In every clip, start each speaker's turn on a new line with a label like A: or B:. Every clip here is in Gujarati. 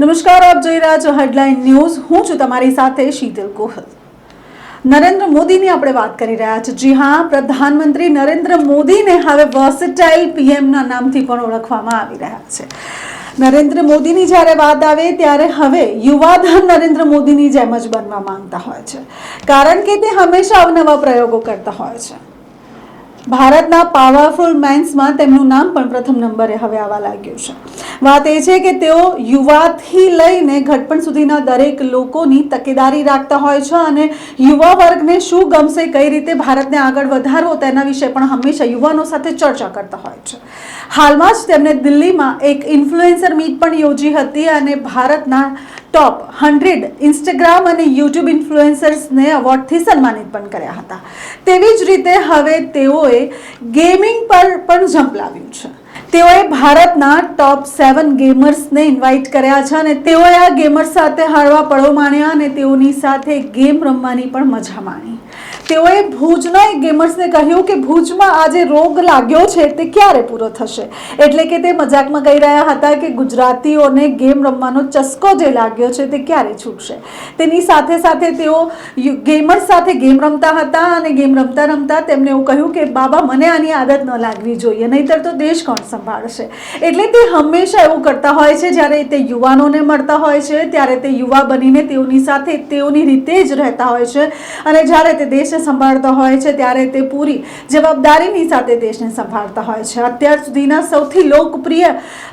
A: નમસ્કાર, આપ જોઈ રહ્યા છો હેડલાઇન ન્યૂઝ હું છું તમારી સાથે શીતલ ગોહલ. નરેન્દ્ર મોદીની આપણે વાત કરી રહ્યા છીએ. જી હા, પ્રધાનમંત્રી નરેન્દ્ર મોદીને હવે વર્સેટાઇલ પીએમના નામથી પણ ઓળખવામાં આવી રહ્યા છે. નરેન્દ્ર મોદીની જ્યારે વાત આવે ત્યારે હવે યુવાધન નરેન્દ્ર મોદીની જેમ જ બનવા માંગતા હોય છે. કારણ કે તે હંમેશા અવનવા પ્રયોગો કરતા હોય છે. ભારતના પાવરફુલ મેન્સમાં તેમનું નામ પણ પ્રથમ નંબરે હવે આવવા લાગ્યું છે. વાત એ છે કે તેઓ યુવાથી લઈને ઘટપણ સુધીના દરેક લોકોની તકેદારી રાખતા હોય છે અને યુવા વર્ગને શું ગમશે, કઈ રીતે ભારતને આગળ વધારવો તેના વિશે પણ હંમેશા યુવાનો સાથે ચર્ચા કરતા હોય છે. હાલમાં જ તેમણે દિલ્હીમાં એક ઇન્ફ્લુએન્સર મીટ પણ યોજી હતી અને ભારતના ટોપ હંડ્રેડ ઇન્સ્ટાગ્રામ અને યુટ્યુબ ઇન્ફ્લુએન્સર્સને એવોર્ડથી સન્માનિત પણ કર્યા હતા. તેવી જ રીતે હવે તેઓએ ગેમિંગ પર પણ ઝંપલાવ્યું છે. તેઓએ ભારતના ટોપ સેવન ગેમર્સને ઇન્વાઇટ કર્યા છે અને તેઓએ આ ગેમર્સ સાથે હળવા પળો માણ્યા અને તેઓની સાથે ગેમ રમવાની પણ મજા માણી. તેઓએ ભુજના એક ગેમર્સને કહ્યું કે ભુજમાં આ જે રોગ લાગ્યો છે, તે ક્યારે પૂરો થશે? એટલે કે તે મજાકમાં કહી રહ્યા હતા કે ગુજરાતીઓને ગેમ રમવાનો ચસ્કો જે લાગ્યો છે, તે ક્યારે છૂટશે? તેની સાથે સાથે તેઓ ગેમર્સ સાથે ગેમ રમતા હતા અને ગેમ રમતા રમતા તેમને એવું કહ્યું કે, બાબા, મને આની આદત ન લાગવી જોઈએ, નહીંતર તો દેશ કોણ સંભાળશે? એટલે તે હંમેશા એવું કરતા હોય છે, જ્યારે તે યુવાનોને મળતા હોય છે, ત્યારે તે યુવા બનીને તેઓની સાથે, તેઓની રીતે જ રહેતા હોય છે. અને જ્યારે તે દેશને સંભાળતા હોય છે, ત્યારે તે પૂરી જવાબદારીની સાથે દેશને સંભાળતા હોય છે. અત્યાર સુધીના સૌથી લોકપ્રિય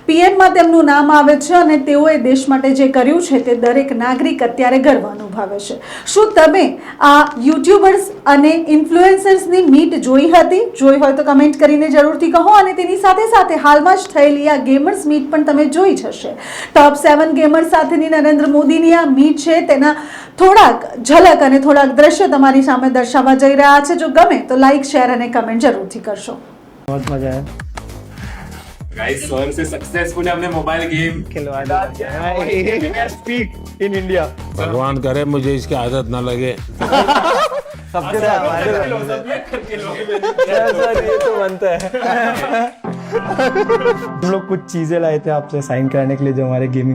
A: પીએમમાં તેમનું નામ આવે છે અને તેઓએ દેશ માટે જે કર્યું છે તે દરેક નાગરિક અત્યારે ગર્વ અનુભવે છે. શું તમે આ યુટ્યુબર્સ અને ઇન્ફ્લુએન્સર્સની મીટ જોઈ હતી? જોઈ હોય તો કમેન્ટ કરીને જરૂરથી કહો અને તેની સાથે સાથે હાલમાં જ થયેલી આ ગેમર્સ મીટ પણ તમે જોઈ જ હશે. ટોપ સેવન ગેમર્સ સાથેની નરેન્દ્ર મોદીની આ મીટ છે, તેના થોડાક ઝલક અને થોડાક દ્રશ્યો તમારી સામે દર્શાવવા જઈ રહ્યા છે જો ગમે તો લાઈક શેર અને કમેન્ટ જરૂરથી કરશો
B: बहुत मजा आया
C: गाइस स्वयं से सक्सेसफुल हमने मोबाइल गेम
B: खिलवा दिया स्पीक इन इंडिया
D: भगवान करे मुझे इसकी आदत न लगे
B: सबके साथ सर ये तो बनता है हम लोग कुछ चीजें लाए थे आपसे साइन कराने के लिए जो हमारे गेमिंग